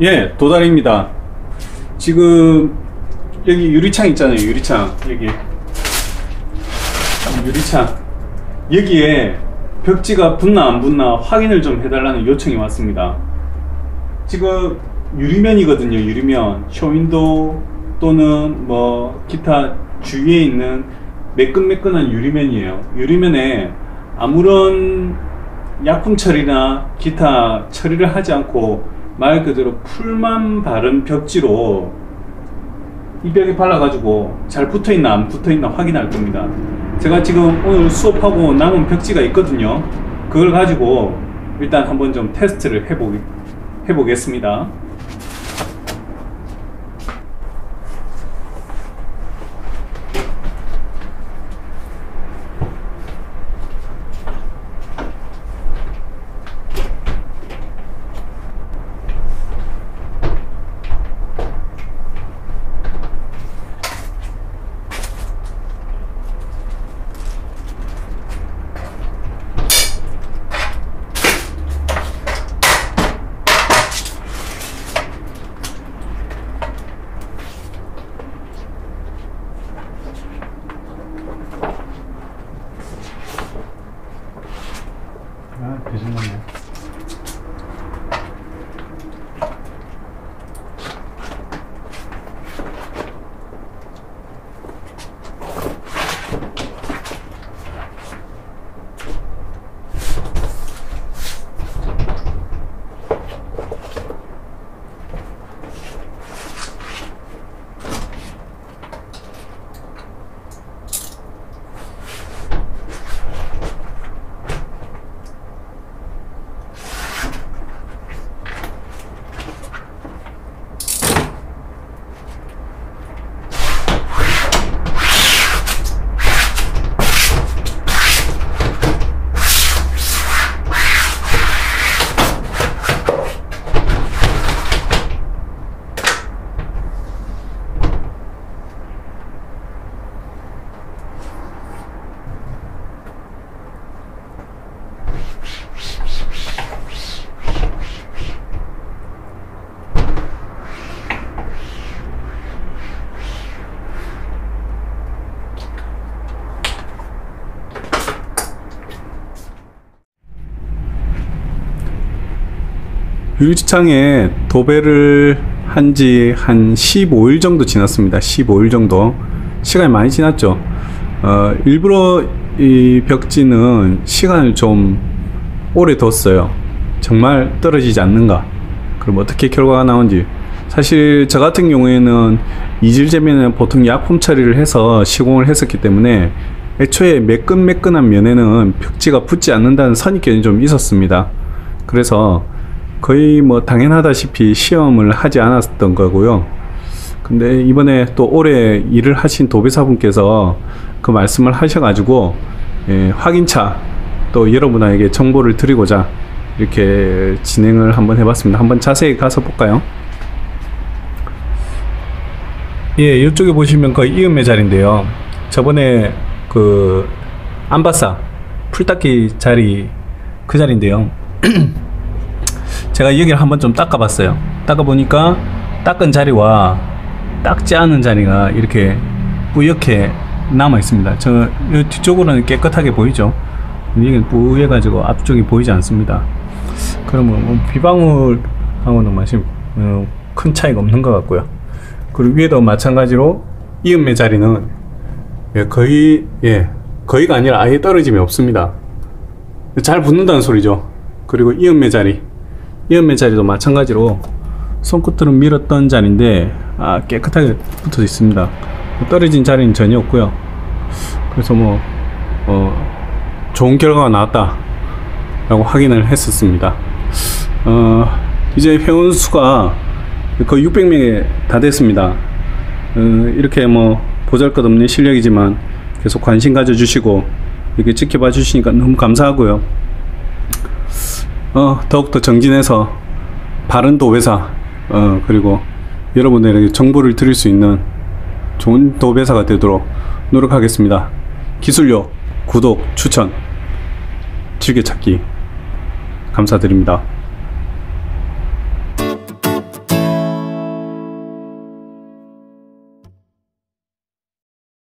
예, 도달입니다. 지금 여기 유리창 있잖아요. 유리창 여기 유리창 여기에 벽지가 붙나 안 붙나 확인을 좀 해달라는 요청이 왔습니다. 지금 유리면이거든요. 유리면 쇼윈도 또는 뭐 기타 주위에 있는 매끈매끈한 유리면이에요. 유리면에 아무런 약품 처리나 기타 처리를 하지 않고 말 그대로 풀만 바른 벽지로 이 벽에 발라가지고 잘 붙어있나 안 붙어있나 확인할 겁니다. 제가 지금 오늘 수업하고 남은 벽지가 있거든요. 그걸 가지고 일단 한번 좀 테스트를 해보, 해보겠습니다. 아, 배신났 유리창에 도배를 한 지 한 15일 정도 지났습니다. 15일 정도. 시간이 많이 지났죠. 어, 일부러 이 벽지는 시간을 좀 오래 뒀어요. 정말 떨어지지 않는가. 그럼 어떻게 결과가 나온지. 사실 저 같은 경우에는 이질제면은 보통 약품 처리를 해서 시공을 했었기 때문에 애초에 매끈매끈한 면에는 벽지가 붙지 않는다는 선입견이 좀 있었습니다. 그래서 거의 뭐 당연하다시피 시험을 하지 않았던 거고요. 근데 이번에 또 올해 일을 하신 도배사분께서 그 말씀을 하셔가지고 예, 확인차 또 여러분에게 정보를 드리고자 이렇게 진행을 한번 해봤습니다. 한번 자세히 가서 볼까요? 예, 이쪽에 보시면 거의 이음매 자리인데요. 저번에 그 안바사 풀 닦기 자리 그 자리인데요. 제가 여기를 한번 좀 닦아봤어요. 닦아보니까 닦은 자리와 닦지 않은 자리가 이렇게 뿌옇게 남아 있습니다. 저 뒤쪽으로는 깨끗하게 보이죠. 여기는 뿌얘가지고 앞쪽이 보이지 않습니다. 그러면 뭐 비방울하고는 마치 어, 큰 차이가 없는 것 같고요. 그리고 위에도 마찬가지로 이음매 자리는 예, 거의 예 거의가 아니라 아예 떨어짐이 없습니다. 잘 붙는다는 소리죠. 그리고 이음매 자리 이음매 자리도 마찬가지로 손끝으로 밀었던 자리인데 아, 깨끗하게 붙어 있습니다. 떨어진 자리는 전혀 없고요. 그래서 뭐 어, 좋은 결과가 나왔다 라고 확인을 했었습니다. 어, 이제 회원 수가 거의 600명에 다 됐습니다. 어, 이렇게 뭐 보잘것없는 실력이지만 계속 관심 가져주시고 이렇게 지켜봐 주시니까 너무 감사하고요. 어, 더욱더 정진해서 바른 도배사 어, 그리고 여러분들에게 정보를 드릴 수 있는 좋은 도배사가 되도록 노력하겠습니다. 기술료, 구독, 추천, 즐겨찾기 감사드립니다.